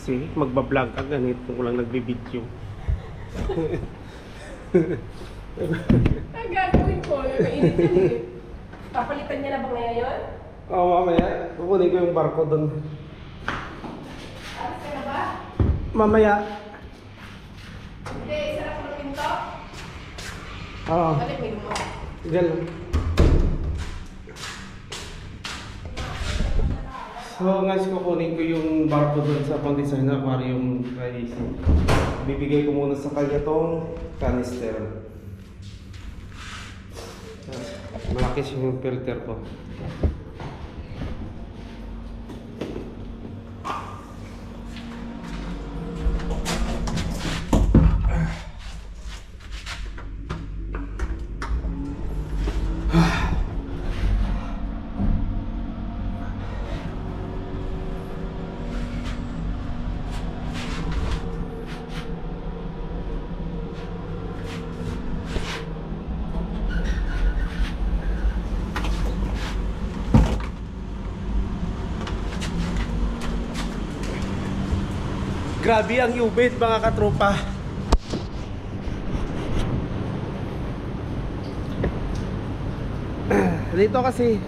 kasi magbablog ka ganito ko lang nagbibideo. Ang gagawin ko, nakainit yan eh. Papalitan niya na ba ngayon? Oo, mamaya. Kukunin ko yung barko doon. Alas ka na ba? Mamaya. Hindi, sarap ng pinto. Oo. Balik, may mo. Diyan lang. So, guys, kukunin ko yung barko doon sa pang-design na aquarium crazy. Bibigay ko muna sa kanya tong canister. Malaki siya yung filter ko. Grabe ang ubid mga katropa. Dito kasi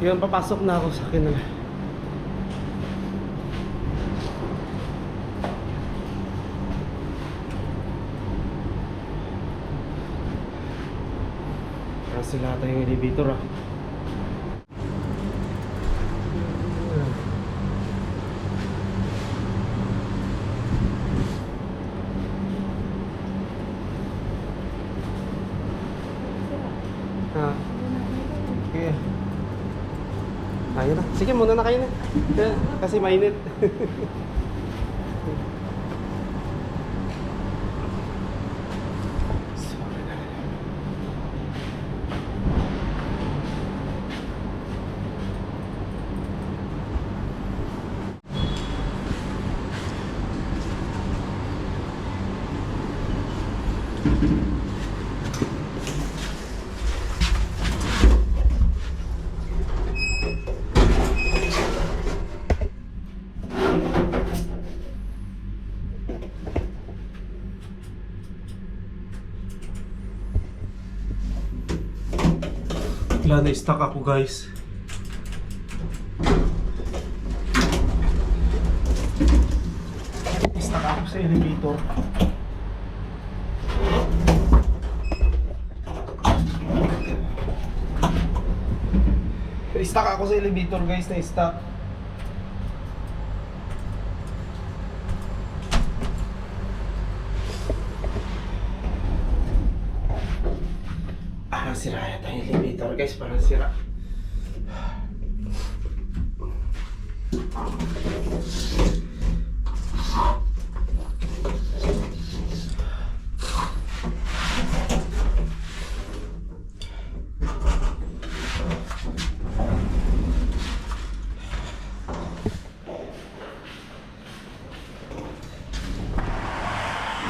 Yun, papasok na ako sa akin na. Kasi lahat yung elevator ah. Ah. Ayun na. Sige, muna na kayo na. Kasi mainit. Wala na stuck ako guys. Stuck ako sa elevator. Stuck ako sa elevator guys na stuck. Guys, parang sira.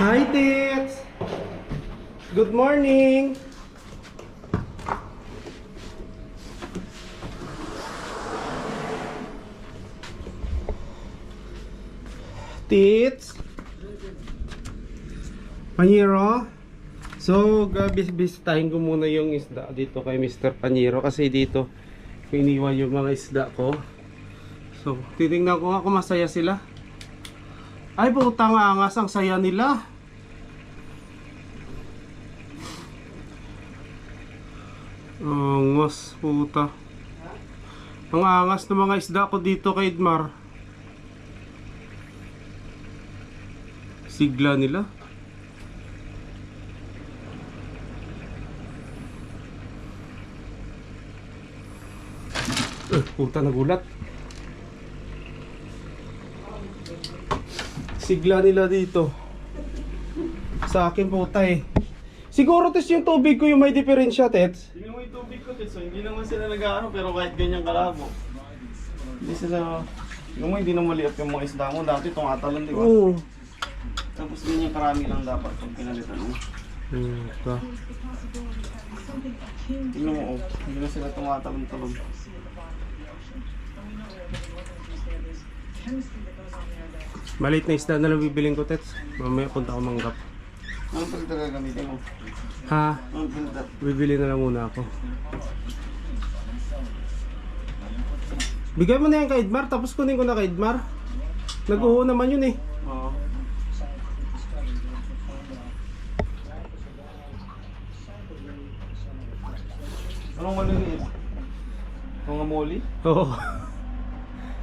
Hi, Tits! Good morning! Tits. Panyero. So, bisitahin ko muna yung isda dito kay Mr. Panyero kasi dito iniwan yung mga isda ko. So, titingnan ko nga kung masaya sila. Ay, putang angas. Ang saya nila. Angas, puta. Ang angas ng mga isda ko dito kay Idmar. Sigla nila. Eh, puta nagulat. Sigla nila dito. Sa akin puta eh. Siguro tes yung tubig ko yung may diferensya, Tets. Yung tubig ko, Tetsu. Hindi naman sila nag-ano, pero kahit ganyan kalabo. Hindi sila... Yung mo, hindi na maliit yung mga isda mo. Dati tumatalon, di ba? Oo. Tapos ganyan karami lang dapat pag pinalitan mo. Puta. Tingnan mo, oh. Hindi na sila tumatalon-talon. Malit na isda na lang bibiling ko, Tets. Mamaya punta ko manggap. Anong filter gagamitin mo? Ha? Anong filter? Bibili na lang muna ako. Bigay mo na yan kay Idmar, tapos kunin ko na kay Idmar. Nag-uho naman yun eh. Oo. Anong maliliit? Mga moli? Oo.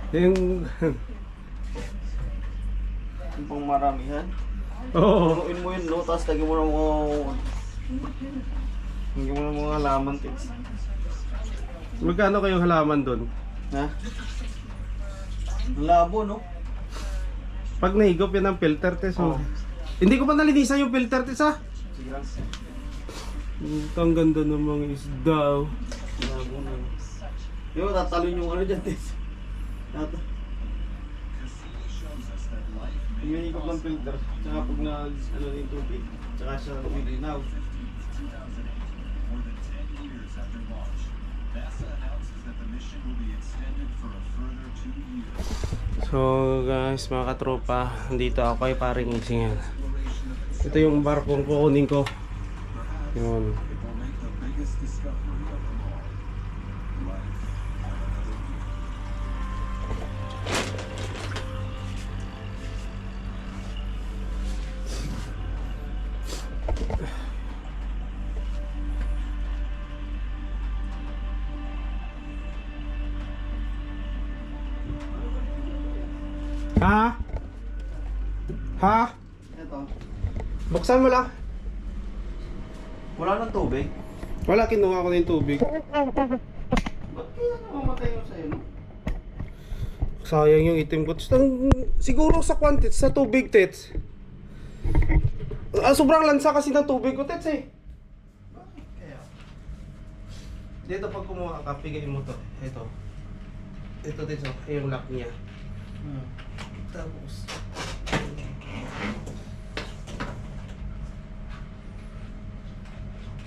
yung... Yung pang maramihan? Oo. Punuin mo yun, no? Tapos lagyan mo ng mga... Lagyan mo ng mga laman, tips. Magkano kayong halaman doon? Ha? Ang labo, no? Pag nahigop yan ng filter test mo. Hindi ko pa nalinisan yung filter test ha. Sige lang. Ang ganda ng mga isda. oh. Labo na. Di ba, tatalon yung ano dyan, tips. Tata. Umiikot ng filter. Tsaka pag na, ano na yung tubig. Tsaka siya lumilinaw. So guys, mga katropa, dito ako kay paring ising yan. Ito yung barkong kukunin ko. Yun. Ha? Ha? Ito. Buksan mo lang. Wala nang tubig. Wala, kinuha ko na yung tubig. Ba't kaya namamatay yung sa'yo, no? Sayang yung itim ko. Tang- Siguro sa quantity, sa tubig, Tets. Ah, sobrang lansa kasi ng tubig ko, Tets eh. Bakit kaya? Dito pag kumuha ka, pigayin mo to. Ito. Ito, Tets, oh. yung lock niya. Hmm. Tapos,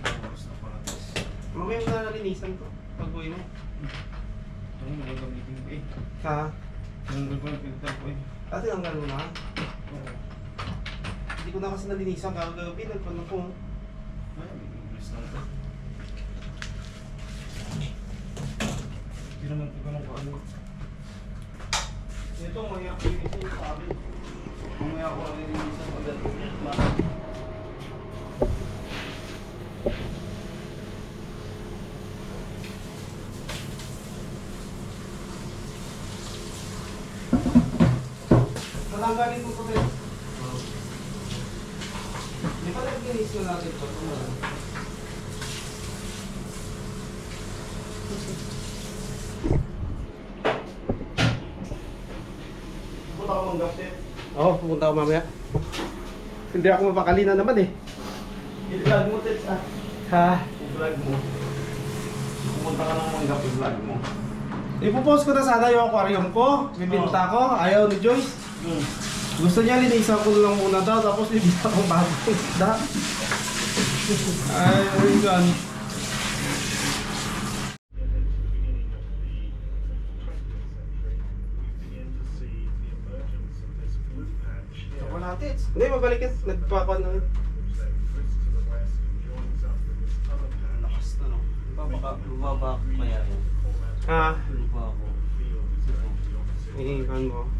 Tapos na pala, Tets. Mamaya mo na nalinisan ko. Pag uwi mo. Ano yung gagamitin ko eh? Ha? Tinanggal ko yung filter ko eh. Ate, ang gano'n na. Hindi ko na kasi nalinisan kagabi. Nagpano ko. Ay, may English lang to. Hindi naman ko ko ano. Ito, maya ko yung isa yung sa akin. Mamaya ko isa pagdating. Bakit? Ko po rin. Di ba nag-release ko natin ito? Punta ka mong gasket. Oo, oh, pupunta ako mamaya. Hindi ako mapakali na naman eh. I-vlog mo, Tets ah. Ha? I-vlog mo. Pumunta ka ng manggap, i-vlog mo. Ipopost ko na sana yung aquarium ko. Bibinta ko. Ayaw ni Joyce. Hmm. Gusto niya linisan ko lang muna daw. Tapos bibinta ko bagong isda. Ay, God. Wala, Tets. Hindi, mabalik yan. Nagpapano. Lakas na, no? Bababa, bababa pa yan. Ha? Lupa ako. Iikan mo.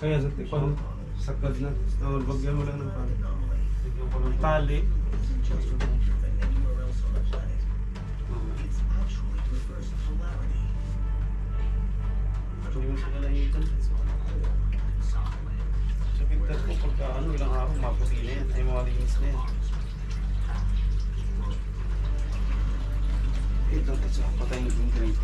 Kaya natikpan, sagad na. Tawag bagyan mo lang ng pan. Tali. Tumingin sila na yun. Sa pintar ko, pagka ano, ilang araw, maputi na yan. Ay, malinis na yan. Ito, sa patayin yung grate.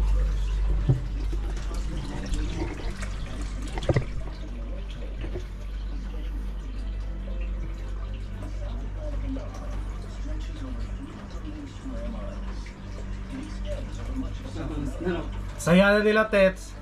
Saya na nila, Tets.